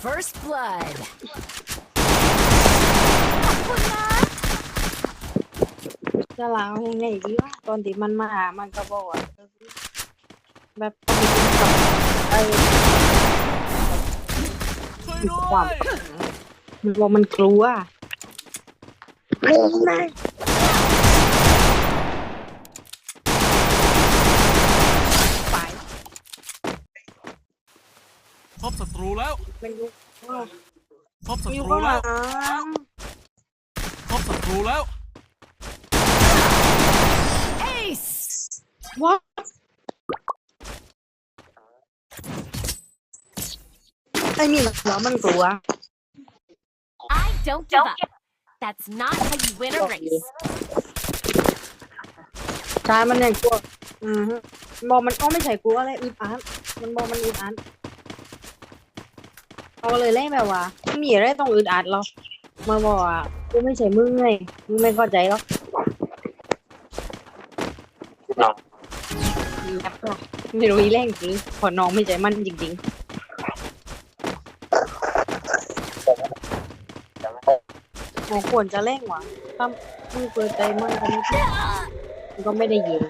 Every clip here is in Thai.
First blood. จะล้างยังไงดีวะตอนที่มันมาหามันก็บอกว่าแบบไอ้ช่วยด้ควาวมยมันบอกมันกลัวไม่ไม่ พบศัตรูแล้วมันอยู่พบศัอยู่ตรูข้างหแล้ลัวงพบศัตรูแล้ว Ace. ว้าไอ้นี่เหรอมันกลัว I don't give up. That's not how you win a race. ใช่มันเนี่ยกลัวอือฮึบอกมันก็ไม่ใช่กลัวอะไรอึดอัดมันบอกมันอึดอัด เอาเลยเล่นแบบว่าไม่มีอะไรต้องอึดอัดหรอกมาบอกว่ากูไม่ใช่มึงไงมึงไม่เข้าใจหรอกแบบว่าไม่รู้อีแรงจริงพอน้องไม่ใจมันจริง ๆหมอควรจะเร่งว่ะถ้ามึงเปิดใจมันก็ไม่ได้มันก็ไม่ได้ยิน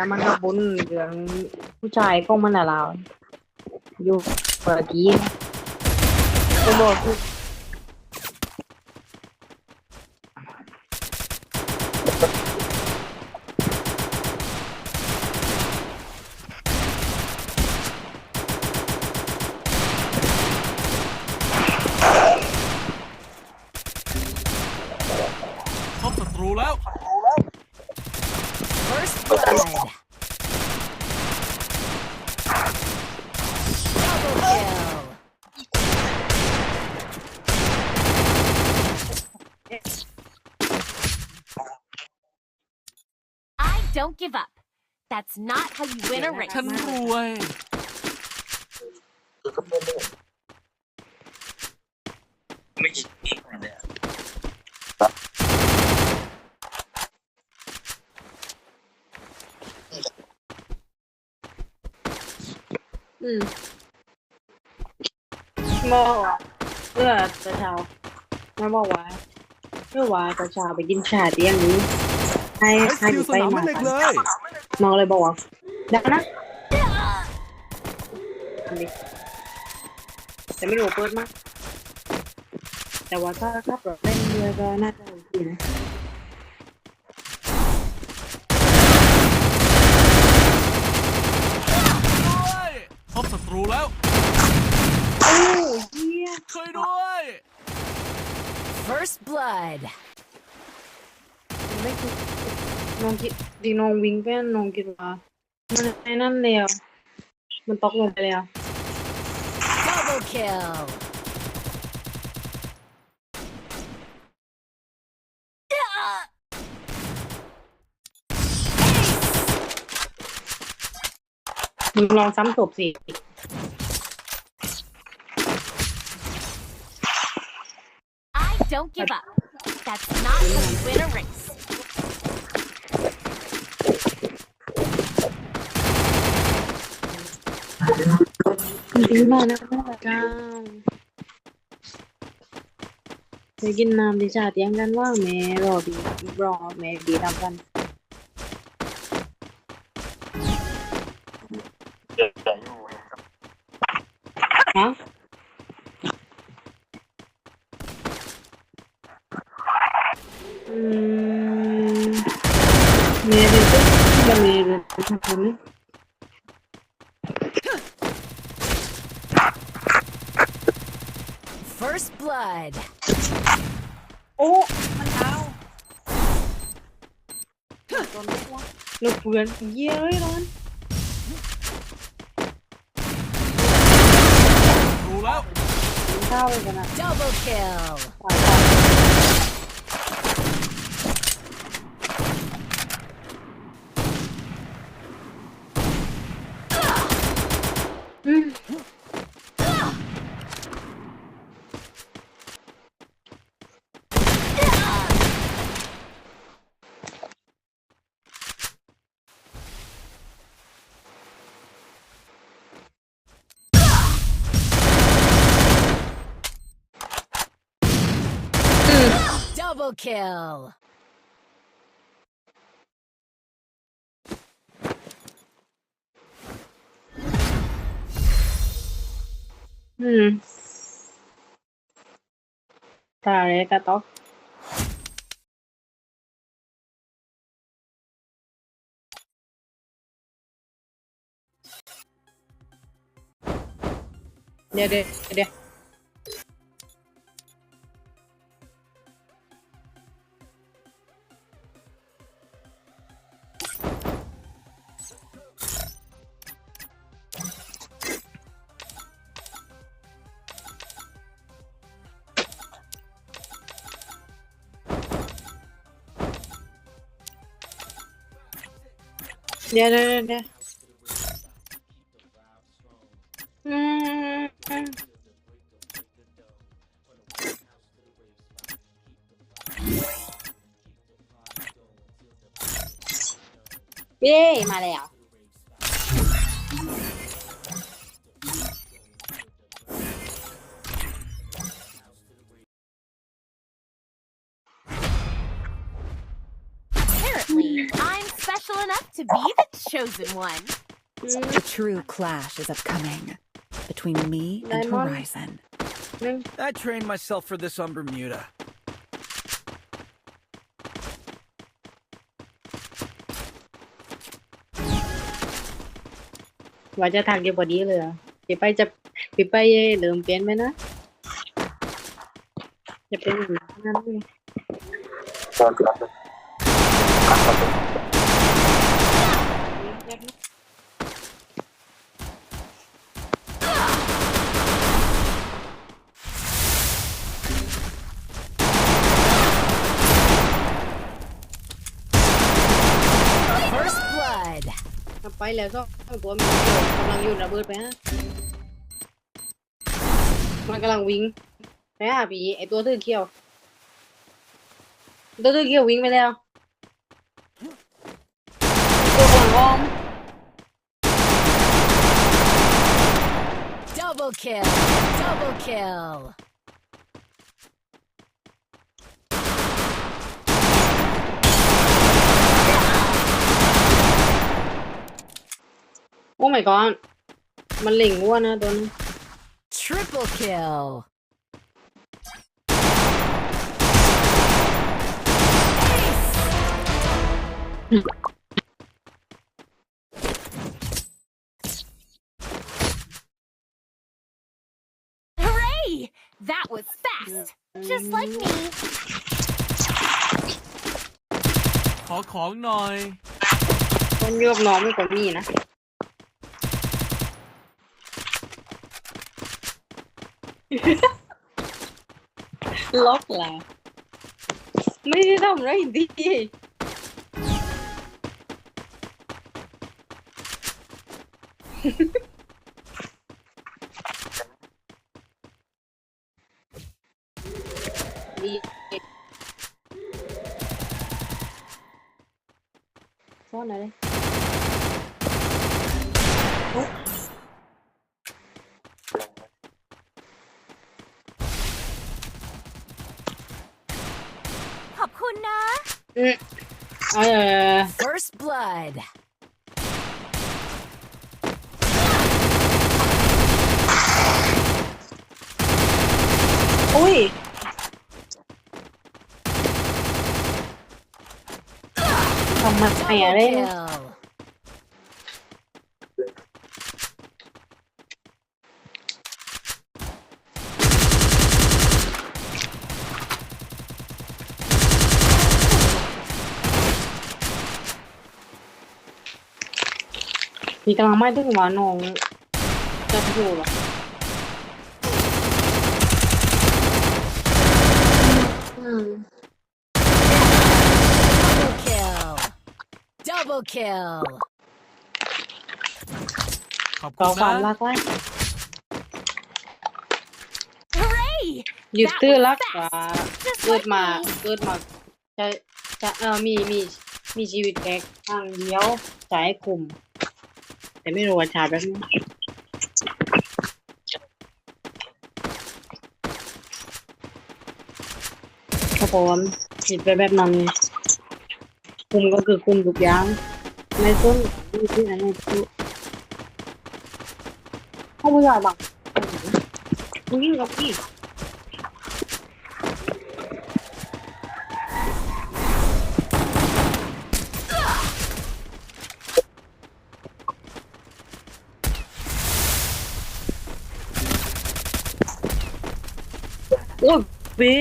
แล้วมันก็บุญเรื่องผู้ชายก็มันอะเราอยู่เปิดกี้ก็บอกคือ พบศัตรูแล้ว First blood. Double kill. I don't give up. That's not how you win a race. ฉันรวย ไม่ยิงอีกเลยอะอืมมอว่าเพื่อตะเช้ามาบอกว่า เพื่อว่าตะเช้าไปกินชาเตียงนี้ให้ไอ้ให้คิหนูวสไปนามมาแม่เหล็กเลยน้องเลยบอกว่าได้นะอันนี้แต่ไม่รู้เปิดมั้ยแต่ว่าถ้าขับรถเล่นเรือก็น่าจะโอเคนะด้วยพบศัตรูแล้ว โอ้เยี่ยช่วยด้วย First blood. ไม่คิดน้องคิดดีน้องวิ่งไปน้องคิดว่ามันไอ้นั่นแล้วมันตกลงไปแล้ว Double kill. มึงลองซ้ำศพสิ don't give up. That's not how you win a race. ดีมากนะพ่อเจ้าไปกินน้ำดิชาเตียงกันว่าแม่รอบีรอแม่บีทำกันเกิดใจอยู่ฮะอืมแม่เป็นตุ๊กที่แม่เป็นทำคนนี้ First blood. โอ้ มันเอาตอนนี้ว่าลูกเพื่อนเย้ยร้อนรู้แล้วกินข้าวเลยกันนะ Double kill. ฝ่ายฝ่ายอืม kill. อืมตาเลย เดี๋ยวเดี๋ยวเดี๋ยวอืมอืมเย้มาแล้ว chosen one. The true clash is upcoming between me and Lemon. Horizon. หนึ่ง I trained myself for this on Bermuda. ว่าจะทักอยู่พอดีเลยอะปีไปจะปีไปเดิมเปลี่ยนไหมนะจะเป็นอย่างนั้นเลย ตอนกลับ First blood. เอาไป แล้วก็ตัวมันเกี่ยวกำลังอยู่ระเบิดไปฮะมันกำลังวิ่งไปหาผีไอตัวถือเขี้ยว ตัวถือเขี้ยววิ่งไปแล้วตัวห่วงอ้อม Double kill. Double kill. โอ้ my god มันเหล่งวัวนะตัวนี้ Triple kill. Hooray! That was fast. Just like me. ขอของหน่อย คนโยบน้องไม่กว่ามีนะ ล็อกล่ะไม่ได้ทำอะไรดีดีซ่อนอะไร ขอบคุณนะ อืมเออ First blood. อุ้ยทำไม Double อะไร kill. มีกำลังไม่ถึงว่าน้องจะอยู่หรออืม Double kill. Double kill. ขอบคุต่อณความนะรักไว้ Hooray! ยึดตื้อรักกว่า Just เกิด like มา me. เกิดมาจะจะเออมีมีมีชีวิตแค่ครั้งเดียวใจคุม แต่ไม่รู้ว่าชาติแบบนี้ครับผมคิดไปแบบนั้นคุมก็คือคุมทุกอย่างไม่ต้นนี่ที่ไหนไม่รู้เขาไม่อยากบังมึงยิ่งกับพี่ อ้ยเบ้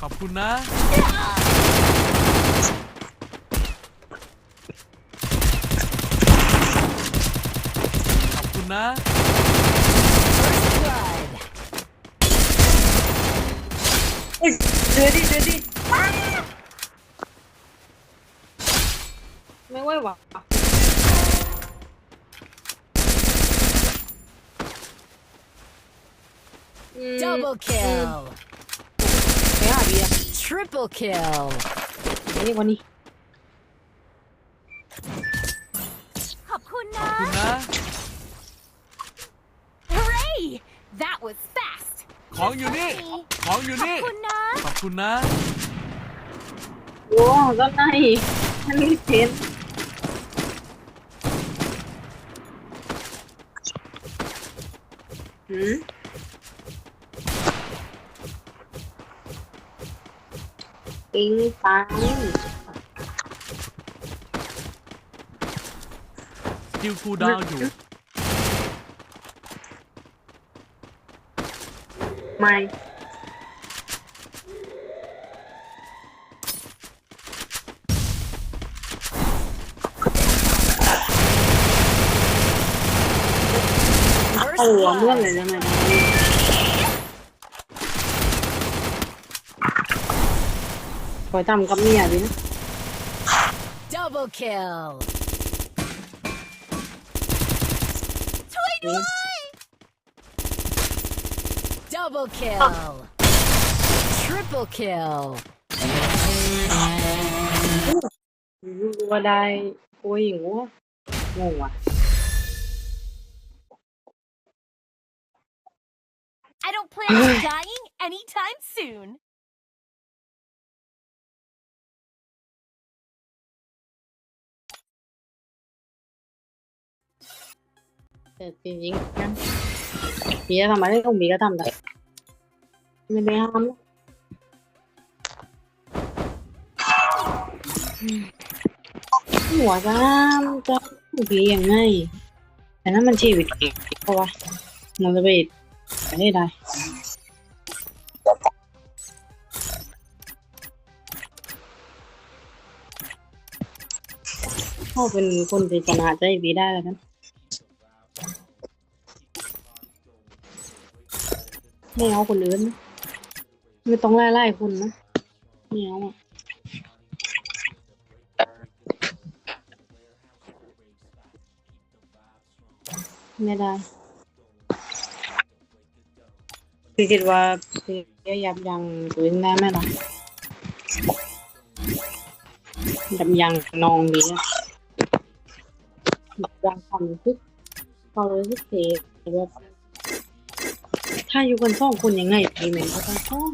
ขอบคุณนะ ขอบคุณนะเฮ้ยเดือดิเดือดิไม่ไหวว่ะ อืม Double kill. ไปหาเบียร์ Triple kill. อันนี้วันนี้ขอบคุณนะขอบคุณนะ Hooray! That was fast. ของอยู่นี่ ของอยู่ขอบนี่ คุณนะ ขอบคุณนะโอ้ด้านในฉันไม่เห็นหืม ปิงปังสกิลคูลดาวน์อยู่ ไม่เอาหัวเมื่อนเลยได้ไหม อยทำกับเมียดินะ Double kill. ช่วยด้วย Double kill. Triple kill. รู้ว่าได้โอ้ยหญิงวะงงว่ะ I don't plan on dying anytime soon. แต่จริงๆนะเบียร์ทำอะไรได้ต้องเบีก็ทำได้ไม่ได้ห้ามหรอกอืมหัวจ้ามจะเบียังไงแต่นั้นมันชีวิตเองเพราะว่ามันจะไปไปได้ได้เขาเป็นคนที่ชนะใจบีได้แล้วกัน ไม่เอาคนอื่นนะไม่ต้องไล่ไล่คนนะไม่เอาอะไม่ได้พี่คิดว่าพี่ยับยั้งตัวเองได้ไหมล่ะยับยั้งนองดีอะยับยั้งความรู้สึกความรู้สึกเสียแบบ ถ้าอยู่กันสองคนยังไงพี่แม่งก็ต้องชอบ